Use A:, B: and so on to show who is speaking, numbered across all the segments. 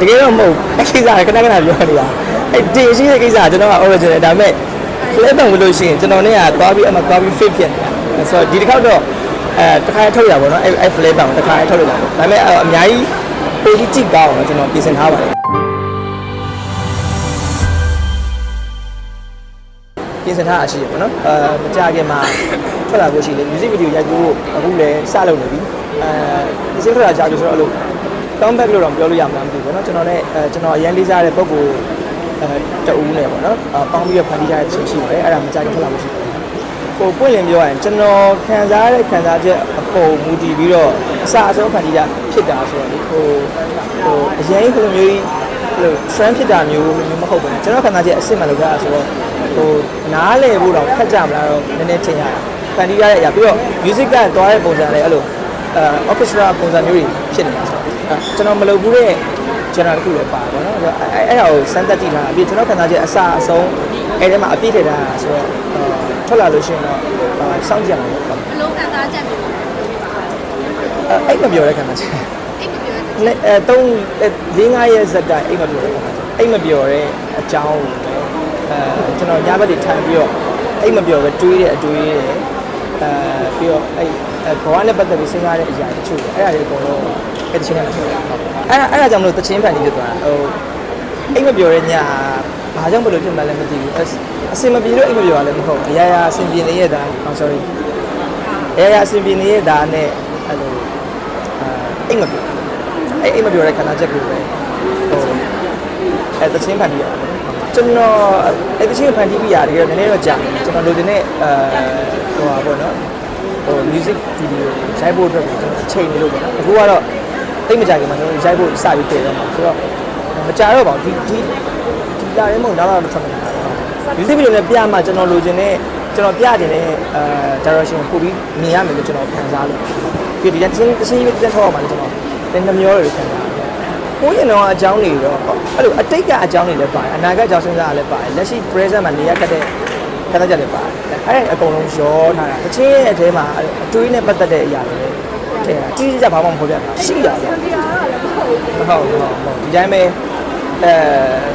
A: တကယ်တော့မဟုတ်အဲ့ကိစ္စကခဏခဏပြောနေတာအဲ့တင်ရှိတဲ့ကိစ္စကကျွန်တော်က original ဒါပေမဲ့ flip တောင်လို့ရှိရင်ကျွန်တော်နဲ့ကသွားပြီးအမှသွားပြီး fit ဖြစ်နေတာဆိုတော့ဒီတစ်ခေါက်တော့အဲတစ်ခါထုတ်ရပါတော့အဲ့အဲ့ flip တောင်တစ်ခါထုတ်လိုက်တာပေါ့ဒါပေမဲ့အဲ့အများကြီးပိုကြီးကြည့်ကောင်းအောင်ကျွန်တော်ပြင်ဆင်ထားပါတယ်ပြင်ဆင်ထားအရှိရပေါ့နော်အဲမကြခင်မှာထွက်လာဖို့ရှိတယ် music video ရိုက်ဖို့အခုလည်းစလုပ်နေပြီအဲပြင်ဆင်ထွက်လာကြပြီဆိုတော့အဲ့လို come back လို့တော့ပြောလို့ရမှာမသိဘူးပေါ့နော်ကျွန်တော်လည်းအဲကျွန်တော်အရင်လေးစားတဲ့ပုံကိုအဲတအူးနဲ့ပေါ့နော်အပေါင်းပြီးတော့ဖန်တီးကြတဲ့ချင်းရှိပါတယ်အဲ့ဒါမကြိုက်ထွက်လာလို့ရှိတယ်ဟိုပွင့်လင်းပြောရရင်ကျွန်တော်ခံစားရတဲ့ခံစားချက်အပေါ်မူတည်ပြီးတော့အစအဆုံးဖန်တီးကြဖြစ်တာဆိုတော့လေဟိုဟိုအရင်ကလိုမျိုးကြီးဟို trend ဖြစ်တာမျိုးမျိုးမဟုတ်ဘူးကျွန်တော်ခံစားချက်အစ်စ်မှလောက်တာဆိုတော့ဟိုနားလည်ဖို့တော့ခက်ကြမလားတော့နည်းနည်းထင်ရတယ်ဖန်တီးရတဲ့အရာပြီးတော့ music ကသွားတဲ့ပုံစံလည်းအဲ့လို အဲ orchestra ပုံစံမျိုးတွေဖြစ်နေတာဆိုတော့အဲကျွန်တော်မလုပ်ဘူးတဲ့ channel တစ်ခုလည်းပါပါတော့အဲ့အဲ့ဒါကိုစမ်းသပ်ကြည့်ထားတာပြီးကျွန်တော်ခံစားချက်အစအဆုံးအဲ့ထဲမှာအပြည့်ထည့်ထားတာဆိုတော့ထွက်လာလို့ရှိရင်တော့စောင့်ကြည့်ရမှာပေါ့
B: ဘလုံးခံစားချက်မျိုး
A: အဲ့မပြောတဲ့ခံစားချက်
B: အိတ်မပြောတဲ့
A: နဲ့အဲ3 4 5ရက်ဇက်တိုင်းအိမ်မပြောတဲ့ခံစားချက်အိမ်မပြောတဲ့အကြောင်းကိုလည်းအဲကျွန်တော်ညဘက်တွေထိုင်ပြီးတော့အိမ်မပြောပဲတွေးတဲ့အတွေးတွေ အဲပြီးတော့အဲ့ဘဝနဲ့ပတ်သက်ပြီးစဉ်းစားတဲ့အရာတချို့အဲ့ဒါတွေအကုန်လုံးအဲ့တချင်းနဲ့ပြောတာဟုတ်အဲ့ဒါအဲ့ဒါကြောင့်မလို့တချင်းဖန်တီးဖြစ်သွားတာဟိုအိမ်မပြောတဲ့ညဘာကြောင့်ဘယ်လိုဖြစ်မှလည်းမသိဘူးအစင်မပြေလို့အိမ်မပြောရလည်းမဟုတ်အရာရာအစင်ပြေနေရတာ I'm sorry အရာရာအစင်ပြေနေရတာနဲ့အဲ့လိုအဲအိမ်မပြောအဲ့အိမ်မပြောတဲ့ခန္ဓာချက်ကိုပဲဟိုအဲ့တချင်းဖန်တီးရတာကျွန်တော်အဲ့တချင်းဖန်တီးပြီးရတယ်နည်းနည်းတော့ကြာကျွန်တော်လိုချင်တဲ့အဲ ဟိုပါပေါ့နော်ဟို music video ရိုက်ဖို့အတွက်ကျွန်တော်အချိန်နေလို့ပေါ့နော်အခုကတော့တိတ်မကြခင်မှာကျွန်တော်ရိုက်ဖို့စပြီးတည်တော့မှာဆိုတော့မကြတော့ပါဘူးဒီဒီဒီလာရဲမဟုတ်တော့တော့ထွက်နေတာ music video နဲ့ပြမှကျွန်တော်လိုချင်တဲ့ကျွန်တော်ပြချင်တဲ့အဲ direction ကိုပို့ပြီးမြင်ရမယ်လို့ကျွန်တော်ခံစားလို့ပြီးဒီတချင်းတချင်းတစ်ထောက်အောင်မှာကျွန်တော်တင်နှမျောတွေခံစားရတယ်ကိုရင်တော့အကြောင်းတွေတော့အဲ့လိုအတိတ်ကအကြောင်းတွေလည်းပါတယ်အနာဂတ်အကြောင်းစဉ်းစားရလည်းပါတယ်လက်ရှိ present မှာနေရခက်တဲ့ ခံစားချက်တွေပါတယ်အဲ့ဒါအကုန်လုံးရောထားတာတချင်းရဲ့အထဲမှာအတွေးနဲ့ပတ်သက်တဲ့အရာတွေလည်းထည့်တာကြီးကြီးကြဘာမှမဖော်ပြတာရှိတာပေါ့မဟုတ်ဘူးမဟုတ်ဘူးဒီတိုင်းပဲအဲ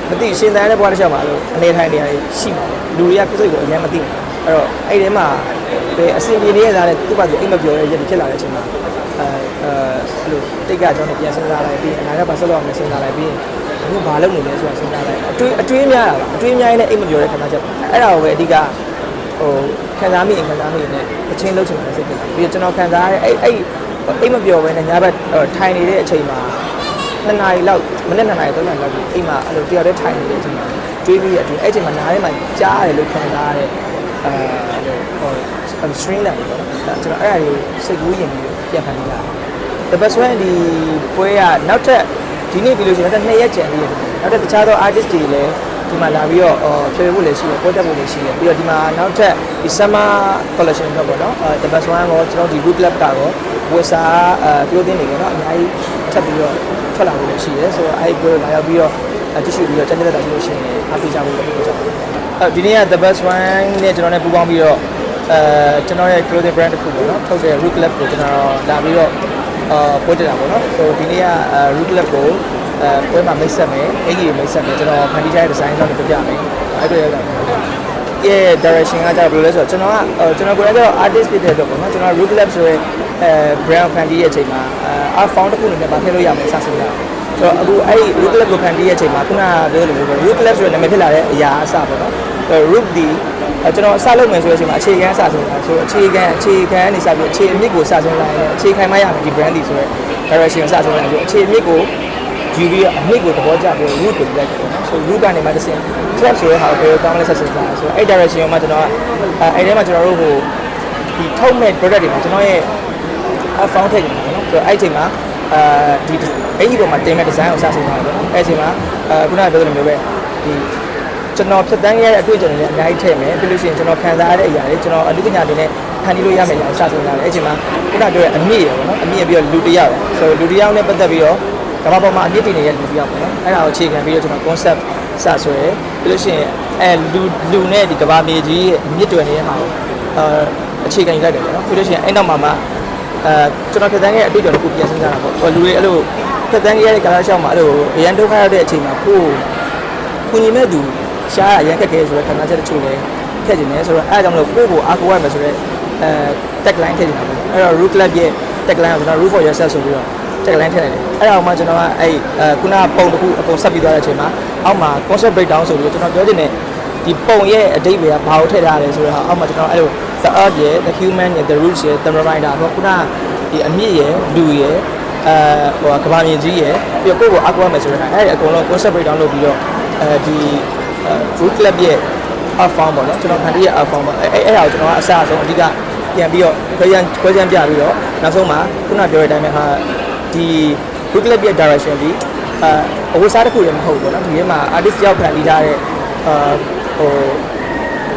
A: မသိရှင်သန်တဲ့ဘဝတစ်ချက်မှာလို့အနေထိုင်နေရရှိတယ်လူတွေကပြစိတ်ကိုအရင်မသိဘူးအဲ့တော့အဲ့ဒီမှာပဲအစီအပြေနေတဲ့သားနဲ့သူ့ဘာသူအိမ်မပြောရရက်ဖြစ်လာတဲ့အချိန်မှာအဲအဲအဲ့လိုတိတ်ကအကြောင်းနဲ့ပြန်စဉ်းစားလိုက်ပြီးအနာဂတ်ဘာဆက်လုပ်အောင်လဲစဉ်းစားလိုက်ပြီး အခုဘာလုပ်နေလဲဆိုတာစဉ်းစားလိုက်အတွေးအတွေးများတာပါအတွေးများရင်လည်းအိမ်မပြောတဲ့ခဏချက်အဲ့ဒါကိုပဲအဓိကဟိုခံစားမိရင်ခံစားမိရင်လည်းအချင်းလုံးချင်တဲ့စိတ်ဖြစ်တယ်ပြီးတော့ကျွန်တော်ခံစားရတဲ့အဲ့အဲ့အိမ်မပြောဘဲနဲ့ညဘက်ထိုင်နေတဲ့အချိန်မှာနှစ်နာရီလောက်မနေ့နှစ်နာရီသုံးနာရီလောက်ဒီအိမ်မှာအဲ့လိုတယောက်တည်းထိုင်နေတဲ့အချိန်မှာတွေးပြီးရတဲ့အချိန်မှာနားထဲမှာကြားရတယ်လို့ခံစားရတဲ့အဲဟို string လာပေါ့နော်ကျွန်တော်အဲ့ဒါကိုစိတ်ကူးရင်ပြီးပြန်ဖန်တီးတာ The best one ဒီပွဲကနောက်ထပ် ဒီနေ့ပြီးလို့ရှိရင်နောက်ထပ်2ရက်ကျန်သေးတယ်နောက်ထပ်တခြားသော artist တွေလည်းဒီမှာလာပြီးတော့ဖြည့်ဖို့လည်းရှိတယ်ပွဲတက်ဖို့လည်းရှိတယ်ပြီးတော့ဒီမှာနောက်ထပ်ဒီ summer collection တော့ပေါ့နော် The best one ကိုကျွန်တော်ဒီ group club ကတော့ဝက်စာအဲပြောသိနေတယ်နော်အများကြီးထပ်ပြီးတော့ထွက်လာဖို့လည်းရှိတယ်ဆိုတော့အဲ့ဒီပွဲလာရောက်ပြီးတော့တ िश ပြီးတော့တန်းတက်တာဆိုလို့ရှိရင်အားပေးကြဖို့လည်းပြောကြပါမယ်အဲဒီနေ့က The best one နဲ့ကျွန်တော်နဲ့ပူးပေါင်းပြီးတော့အဲကျွန်တော်ရဲ့ clothing brand တစ်ခုပေါ့နော်ထုတ်တဲ့ Root Club ကိုကျွန်တော်လာပြီးတော့ အာပွဲတက်တာပေါ့နော်ဆိုဒီနေ့က Root Club ကိုအဲပွဲမှာမိတ်ဆက်မယ်အင်ကြီးမိတ်ဆက်မယ်ကျွန်တော်ဖန်တီးထားတဲ့ design တော့ပြပြမယ်အဲ့ဒါရတာရဲ့ direction ကကြတော့ဘယ်လိုလဲဆိုတော့ကျွန်တော်ကကျွန်တော်ကိုယ်ကတော့ artist ဖြစ်တဲ့အတွက်ပေါ့နော်ကျွန်တော် Root Club ဆိုရဲအဲ brand ဖန်တီးရဲ့အချိန်မှာအဲ art found တစ်ခုအနေနဲ့မထည့်လို့ရမယ်စသဖြင့်ဆိုတော့အခုအဲ့ဒီ root club ကိုဖန်တီးရဲ့အချိန်မှာခုနကပြောလို့ပဲ root club ဆိုတဲ့နာမည်ဖြစ်လာတဲ့အရာအစပေါ့နော် root ဒီ ကျွန်တော်အစလုပ်မယ်ဆိုတဲ့အချိန်မှာအခြေခံအစဆုံးတာဆိုတော့အခြေခံအခြေခံကနေစပြီးအခြေအမြစ်ကိုစဆုံးလိုက်တယ်အခြေခံမှရမယ်ဒီ brand ဒီဆိုတော့ direction ကိုစဆုံးလိုက်ဆိုအခြေအမြစ်ကိုယူပြီးအမြစ်ကိုသဘောကျပြီး root ကိုလိုက်တယ်ပေါ့နော်ဆို root ကနေမှတစ်ဆင့် club ဆိုတဲ့ဟာကိုတောင်းလဲဆက်စင်စားဆိုတော့အဲ့ direction ကိုမှကျွန်တော်ကအဲ့ထဲမှာကျွန်တော်တို့ဟိုဒီထုတ်မဲ့ product တွေမှာကျွန်တော်ရဲ့အဖောင်းထည့်နေတယ်နော်ဆိုတော့အဲ့အချိန်မှာအာဒီအဲ့ဒီပေါ်မှာတင်မဲ့ဒီဇိုင်းကိုစဆင်းထားတယ်ပေါ့နော်အဲ့အချိန်မှာအာခုနကပြောသလိုမျိုးပဲဒီ ကျွန်တော်ဖြတ်တန်းရတဲ့အတွေ့အကြုံတွေလည်းအများကြီးထည့်မယ်ပြီးလို့ရှိရင်ကျွန်တော်ခံစားရတဲ့အရာတွေကျွန်တော်အလူပညာတွေနဲ့ဖန်တီးလို့ရမယ်အောင်စဆင်းထားတယ်အဲ့အချိန်မှာခုနကပြောတဲ့အမြင့်ရပေါ့နော်အမြင့်ပြီးတော့လူတစ်ယောက်ဆိုတော့လူတစ်ယောက်နဲ့ပတ်သက်ပြီးတော့ကမ္ဘာပေါ်မှာအမြင့်တင်နေတဲ့လူတစ်ယောက်ပေါ့နော်အဲ့ဒါကိုအခြေခံပြီးတော့ကျွန်တော် concept စဆွဲပြီးလို့ရှိရင်အဲလူလူနဲ့ဒီကမ္ဘာမြေကြီးရဲ့အမြင့်တွယ်နေတဲ့ဟာကိုအာအခြေခံယူလိုက်တယ်ပေါ့နော်ပြီးလို့ရှိရင်အဲ့နောက်မှာမှအဲကျွန်တော်ဖြတ်တန်းခဲ့တဲ့အတွေ့အကြုံတစ်ခုပြန်စဉ်းစားတာပေါ့ဟိုလူတွေအဲ့လိုဖြတ်တန်းခဲ့ရတဲ့ကာလရှောက်မှာအဲ့လိုအရန်ဒုက္ခရောက်တဲ့အချိန်မှာကိုယ်ကုညီမဲ့သူ ရှားရရန်ခက်ခဲဆိုတဲ့ခန္ဓာချက်တချို့လည်းထည့်နေတယ်ဆိုတော့အဲ့ဒါကြောင့်မလို့ကိုယ့်ကိုအားကိုးရမယ်ဆိုတော့အဲ tag line ထည့်နေတာပေါ့အဲ့တော့ root club ရဲ့ tag line ကိုကျွန်တော် root for yourself ဆိုပြီးတော့ tag line ထည့်လိုက်တယ်အဲ့ဒါအောင်မှကျွန်တော်ကအဲ့အဲခုနကပုံတစ်ခုအကုန်ဆက်ပြီးသွားတဲ့အချိန်မှာအောက်မှာ concept breakdown ဆိုပြီးတော့ကျွန်တော်ပြောချင်တဲ့ဒီပုံရဲ့အတိတ်တွေကဘာကိုထည့်ထားလဲဆိုတော့အောက်မှာကျွန်တော်အဲ့လို the earth ရဲ့ the human ရဲ့ the roots ရဲ့ the reminder ပေါ့ခုနကဒီအမြင့်ရဲ့လူရဲ့အဲဟိုကဘာမြင်ကြီးရဲ့ပြီးတော့ကိုယ့်ကိုအကွာမယ်ဆိုတော့အဲ့ဒီအကုန်လုံး concept breakdown လုပ်ပြီးတော့အဲဒီ root club ရဲ့ up form ပေါ့နော်ကျွန်တော်ဖန်တီးရဲ့ up form ပေါ့အဲ့အဲ့အဲ့ဒါကိုကျွန်တော်ကအစအဆုံးအဓိကပြန်ပြီးတော့ခွဲချမ်းခွဲချမ်းပြပြီးတော့နောက်ဆုံးမှာခုနပြောတဲ့အတိုင်းပဲဟာဒီ root club ရဲ့ direction ဒီအာအဝတ်စားတစ်ခုလည်းမဟုတ်ဘူးပေါ့နော်ဒီထဲမှာ artist ရောက်ဖန်တီးထားတဲ့အာဟို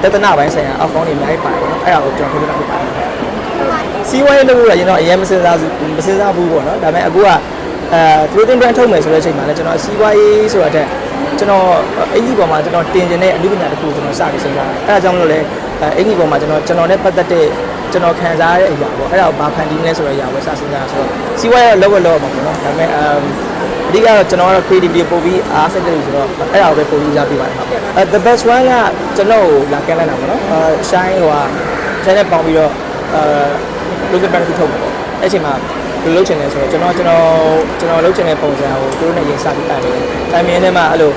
A: တသနာပိုင်းဆိုင်ရာ up form တွေအများကြီးပါတယ်ပေါ့နော်အဲ့ဒါကိုကျွန်တော်ပြောပြတာဖြစ်ပါတယ်စီးပွားရေးလုပ်လို့ရရင်တော့အရင်မစင်စားဘူးမစင်စားဘူးပေါ့နော်ဒါပေမဲ့အခုကအဲ clothing brand ထုတ်မယ်ဆိုတဲ့အချိန်မှာလည်းကျွန်တော်စီးပွားရေးဆိုတာတဲ့ကျွ န်တော်အင်ကြီးပေါ်မှာကျွန်တော်တင်ကျင်တဲ့အမှုပညာတစ်ခုကျွန်တော်စပြီးစဉ်းစားတယ်အဲဒါကြောင့်မလို့လဲအင်ကြီးပေါ်မှာကျွန်တော်ကျွန်တော်နဲ့ပတ်သက်တဲ့ကျွန်တော်ခံစားရတဲ့အရာပေါ့အဲ့ဒါကိုဘာဖန်တီးမလဲဆိုတဲ့အရာကိုစစဉ်းစားဆိုတော့စီးပွားရေးလောက်လောက်မှာပေါ့နော်ဒါပေမဲ့အမ်အဓိကတော့ကျွန်တော်ကတော့ creativity ပို့ပြီးအားစိတ်တယ်ဆိုတော့အဲ့ဒါကိုပဲပို့ပြီးရပြပါတယ်ဟုတ်အဲ the best one ကကျွန်တော်ကိုလာကမ်းလိုက်တာပေါ့နော်အဲ shine ဟိုဟာ channel ပေါင်းပြီးတော့အဲ local brand တစ်ခုထုတ်ပေါ့အဲ့အချိန်မှာဘယ်လိုလုပ်ချင်လဲဆိုတော့ကျွန်တော်ကျွန်တော်ကျွန်တော်လုပ်ချင်တဲ့ပုံစံကိုသူတို့နဲ့ရင်စပြီးတိုင်တယ်တိုင်မြင်ထဲမှာအဲ့လို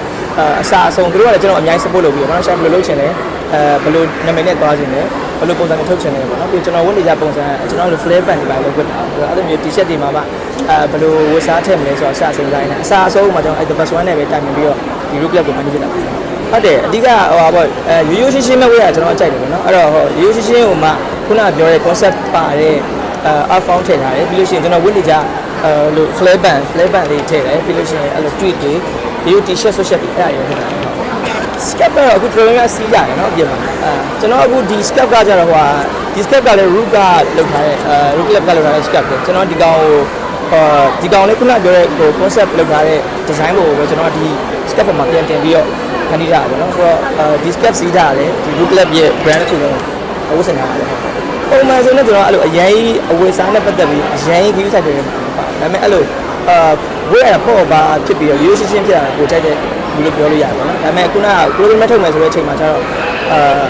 A: အစာအဆုံးသူတို့ကလည်းကျွန်တော်အများကြီး support လုပ်ပြီးတော့ကျွန်တော်ရှာဘယ်လိုလုပ်ချင်လဲအဲဘယ်လိုနာမည်နဲ့သွားချင်လဲဘယ်လိုပုံစံနဲ့ထုတ်ချင်လဲပေါ့နော်ပြီးကျွန်တော်ဝတ်နေကြပုံစံကျွန်တော်တို့ flare band တွေပါလို့ဝတ်တာအဲ့လိုမျိုး t-shirt တွေမှာပါအဲဘယ်လိုဝတ်စားထည့်မလဲဆိုတော့စစဉ်းစားနေအစာအဆုံးမှာကျွန်တော်အဲ့ the best one နဲ့ပဲတိုင်မြင်ပြီးတော့ဒီ group club ကို manage ဖြစ်တာဟုတ်တယ်အဓိကဟိုပါပေါ့အဲရိုးရိုးရှင်းရှင်းပဲဝေးရကျွန်တော်အကြိုက်တယ်ပေါ့နော်အဲ့တော့ဟိုရိုးရိုးရှင်းရှင်းဟိုမှာခုနကပြောတဲ့ concept ပါတဲ့အဲ up found ထည့်ထားတယ်ပြီးလို့ရှိရင်ကျွန်တော်ဝတ်နေကြအဲလို့ flare band flare band လေးထည့်တယ်ပြီးလို့ရှိရင်အဲ့လို tweet တွေ ဒီ T-shirt ဆွတ်ချက်ပြီးအဲ့ဒါရယ်ဖြစ်တာ scap ကတော့အခု drawing ကစီးရတယ်နော်အပြင်မှာအဲကျွန်တော်အခုဒီ scap ကကြတော့ဟိုဒီ scap ကလည်း root ကလောက်ထားတဲ့အဲ root club ကလောက်ထားတဲ့ scap ပဲကျွန်တော်ဒီကောင်ကိုဒီကောင်လေးခုနပြောတဲ့ဟို concept လောက်ထားတဲ့ design ပုံကိုပဲကျွန်တော်ဒီ scap ပေါ်မှာပြန်တင်ပြီးတော့ခဏိတာပေါ့နော်ဆိုတော့ဒီ scap စီးတာလည်းဒီ root club ရဲ့ brand ဆိုတော့အဝတ်စင်တာလည်းပုံမှန်ဆိုတော့ကျွန်တော်အဲ့လိုအရင်အဝတ်စားနဲ့ပတ်သက်ပြီးအရင်ခရီးဆိုင်တွေမှာပါဒါပေမဲ့အဲ့လိုအာ ဝေးရပေါ့ပါဖြစ်ပြီးတော့ရိုးရှင်းရှင်းဖြစ်တာကိုကြိုက်တဲ့ဒီလိုပြောလို့ရတယ်ပေါ့နော်ဒါပေမဲ့ခုနက clothing မဲ့ထုတ်မယ်ဆိုတဲ့အချိန်မှာကျတော့အာ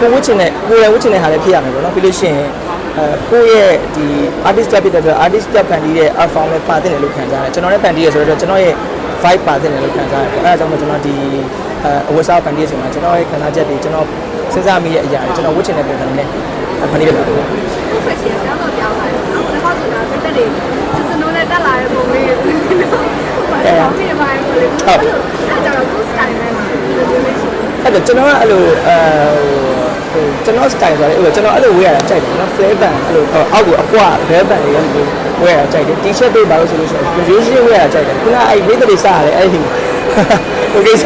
A: ကိုဝတ်ချင်တဲ့ကိုယ်ရဝတ်ချင်တဲ့ဟာလည်းဖြစ်ရမယ်ပေါ့နော်ပြီးလို့ရှိရင်အဲကိုယ့်ရဲ့ဒီ artist club ဖြစ်တဲ့အတွက် artist club ဖန်တီးတဲ့ art form နဲ့ပါတဲ့လို့ခံစားရတယ်ကျွန်တော်လည်းဖန်တီးရဆိုတော့ကျွန်တော်ရဲ့ vibe ပါတဲ့လို့ခံစားရတယ်အဲဒါကြောင့်မို့ကျွန်တော်ဒီအဲအဝတ်စားဖန်တီးရဆိုမှာကျွန်တော်ရဲ့ခံစားချက်တွေကျွန်တော်စဉ်းစားမိတဲ့အရာတွေကျွန်တော်ဝတ်ချင်တဲ့ပုံစံနဲ့ဖန်တီးရတာပေါ့
B: ဖက်ရှင်ပြောင်းတော့ပြောင်းလာတယ်နော်။ဒါမှဆိုတာတက်တွေစစနိုးနဲ့တက်လာတဲ့ပုံလေး တွေနော်။ဘာလို့ဖြစ်ပါလဲလို့။ဟုတ်။အဲ့ဒါတော့ကိုယ်စတိုင်နဲ့မှာလို့ပြောလို့ရှိရင်
A: အဲ့တော့ကျွန်တော်ကအဲ့လိုအဲဟိုကျွန်တော် style ဆိုရဲအဲ့လိုကျွန်တော်အဲ့လိုဝေးရတာကြိုက်တယ်နော် flare band အဲ့လိုအောက်ကိုအကွာ bell band တွေအဲ့လိုဝေးရတာကြိုက်တယ် t-shirt တွေပါလို့ဆိုလို့ရှိရင်ရိုးရှင်းဝေးရတာကြိုက်တယ်ခုနအဲ့မိသက်တွေစားရတယ်အဲ့ဒီဟိုကိစ္စ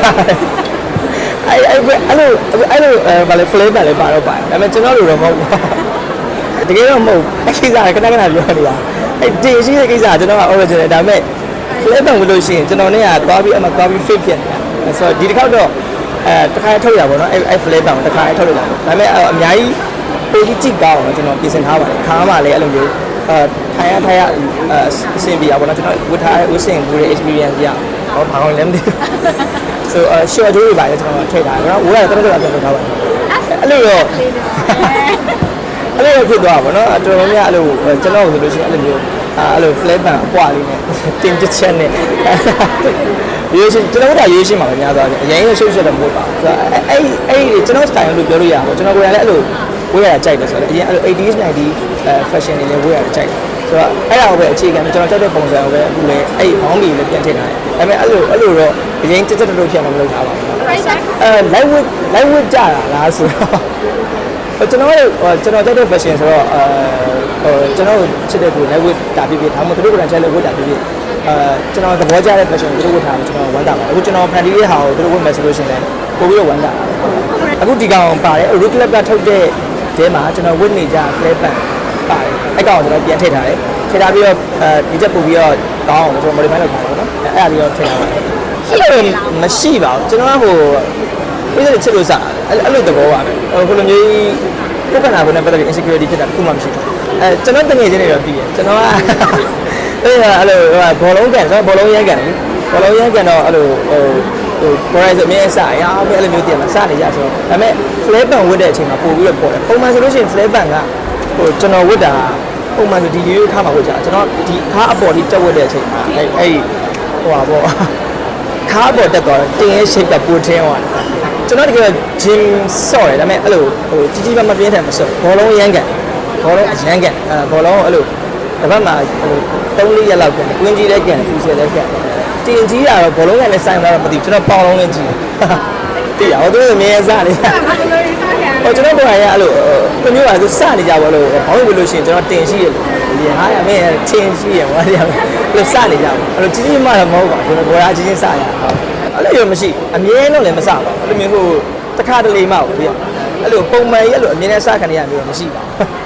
A: အဲ့အဲ့အဲ့လိုအဲ့လိုအဲဘာလဲ flare band လေးပါတော့ပါတယ်ဒါပေမဲ့ကျွန်တော်လိုတော့မဟုတ်ဘူးတကယ်တော့မဟုတ်အဲ့ကိစ္စကခဏခဏပြောနေတာအဲ့တင်ရှိတဲ့ကိစ္စကကျွန်တော်က original ဒါပေမဲ့ flare band ဝင်လို့ရှိရင်ကျွန်တော်နဲ့ကသွားပြီးအမှသွားပြီး fit ဖြစ်နေတာဆိုတော့ဒီတစ်ခေါက်တော့အဲတခါထုတ်ရပါတော့အဲ့အဲ့ flare band ကိုတခါထုတ်လိုက်တာဒါပေမဲ့အများကြီးပိုကြီးကြည့်ကောင်းအောင်ကျွန်တော်ပြင်ဆင်ထားပါတယ်ခါမှလည်းအဲ့လိုမျိုးအဲထိုင်ရထိုင်ရအဆင်ပြေရပါတော့ကျွန်တော်ဝတ်ထားဝတ်ဆင်ဘူးတဲ့ experience ရဟောဘာကောင်းလဲမသိဘူး so အ short တွေပါလေကျွန်တော်ထည့်ထားတယ်ကျွန်တော်ဝေးရတော့တော့ပြန်လုပ်ထားပါတယ်အဲ့လိုတော့အဲ့လိုဖြစ်သွားပါဘောနော်အတော်များများအဲ့လိုကျွန်တော်ဆိုလို့ရှိရင်အဲ့လိုမျိုး အဲ့လို flat band အပွားလေးနဲ့တင်တစ်ချက်နဲ့ရေးရှင်ကျွန်တော်ကရေးရှင်ပါပဲများသွားတယ်အရင်ကရှုပ်ရှက်တော့မဟုတ်ပါဘူးဆိုတော့အဲ့အဲ့ကျွန်တော် style လို့ပြောလို့ရပါဘူးကျွန်တော်ကိုယ်တိုင်လည်းအဲ့လိုဝေးရတာကြိုက်တယ်ဆိုတော့အရင်အဲ့လို 80s 90s fashion တွေလည်းဝေးရတာကြိုက်တယ်ဆိုတော့အဲ့ဒါကိုပဲအခြေခံကျွန်တော်ကြိုက်တဲ့ပုံစံကိုပဲအခုလည်းအဲ့ဘောင်းမီလည်းပြန်ထည့်ထားတယ်ဒါပေမဲ့အဲ့လိုအဲ့လိုတော့အရင်တက်တက်တုတ်ဖြစ်အောင်မလုပ်ထားပါဘူး
B: right side
A: အဲ live with live with ကြတာလားဆိုတော့ဟို ကျွန်တော်တို့ဟိုကျွန်တော်တက်တဲ့ fashion ဆိုတော့အဲဟိုကျွန်တော်ချစ်တဲ့သူ live with တာပြပြဒါမှမဟုတ်သူတို့ကလည်း live with တာပြပြအဲကျွန်တော်သဘောကျတဲ့ fashion ကိုသူတို့ဝတ်ထားတယ်ကျွန်တော်ဝမ်းသာပါတယ်အခုကျွန်တော်ဖန်တီးတဲ့ဟာကိုသူတို့ဝတ်မယ်ဆိုလို့ရှိရင်လည်းပို့ပြီးတော့ဝမ်းသာပါတယ်အခုဒီကောင်ပါတယ် root club ကထုတ်တဲ့တဲမှာကျွန်တော်ဝတ်နေကြ flare band ပါတယ်အဲ့ကောင်ကျွန်တော်ပြန်ထည့်ထားတယ်ထည့်ထားပြီးတော့အဲဒီချက်ပို့ပြီးတော့ကောင်းအောင်ကျွန်တော် modify လုပ်ထားတယ်ပေါ့နော်အဲ့အဲ့ဒါပြီးတော့ထည့်ထားပါတယ်အဲ့လိုမရှိပါဘူးကျွန်တော်ကဟို ပြည့်တဲ့ချစ်လို့စားအဲ့အဲ့လိုသဘောပါပဲဟိုခုလိုမျိုးကိုယ်ကနာကိုနဲ့ပတ်သက်ပြီး insecurity ဖြစ်တာတခုမှမရှိဘူးအဲကျွန်တော်တငယ်ချင်းတွေတော့ပြီးရကျွန်တော်ကအေးအဲ့လိုဘောလုံးကန်ဆိုဘောလုံးရမ်းကန်တယ်ဘောလုံးရမ်းကန်တော့အဲ့လိုဟိုဟို price အမြဲစရအောင်ပဲအဲ့လိုမျိုးတင်မှာစနေကြဆိုတော့ဒါပေမဲ့ flare ban ဝတ်တဲ့အချိန်မှာပို့ပြီးတော့ပေါ်တယ်ပုံမှန်ဆိုလို့ရှိရင် flare ban ကဟိုကျွန်တော်ဝတ်တာပုံမှန်ဆိုဒီရိုးရိုးခါမှာဝတ်ကြကျွန်တော်ဒီခါအပေါ်လေးတက်ဝတ်တဲ့အချိန်မှာအဲ့အဲ့ဟိုပါပေါ့ခါအပေါ်တက်သွားတင်ရဲ့ shape ကပိုထင်းသွားတယ် ကျွန်တော်တကယ် gym ဆော့တယ်ဒါပေမဲ့အဲ့လိုဟိုကြီးကြီးမားမားပြင်းထန်မဆော့ဘောလုံးရမ်းကန်ဘောလုံးအရမ်းကန်အဲဘောလုံးအဲ့လိုတစ်ဖက်မှာဟို၃လေးရက်လောက်ကန်ကွင်းကြီးလည်းကန်ဖူးဆယ်လည်းကန်တင်ကြီးတာတော့ဘောလုံးကန်နဲ့ဆိုင်လာတော့မသိဘူးကျွန်တော်ပေါင်လုံးနဲ့ကြီးသိရဟိုသူအမြဲစားနေ
B: အဲ့ဒါကလေးစားကြတယ်
A: ဟိုကျွန်တော်တို့ကအဲ့လိုဘယ်မျိုးပါသူစနေကြပါလို့ဘောင်းဝင်လို့ရှိရင်ကျွန်တော်တင်ရှိရလေဟာရမင်းချင်းရှိရဟောရလို့စနေကြပါအဲ့လိုကြီးကြီးမှတော့မဟုတ်ပါဘူးကျွန်တော်ဘောရချင်းချင်းစရအဲ့ လိုရမရှိအမြဲတော့လည်းမစပါဘူးအဲ့လိုမျိုးဟိုတစ်ခါတလေမှပေါ့ဗျအဲ့လိုပုံမှန်ရဲ့အဲ့လိုအမြဲတမ်းစခံနေရမျိုးမရှိပါဘူး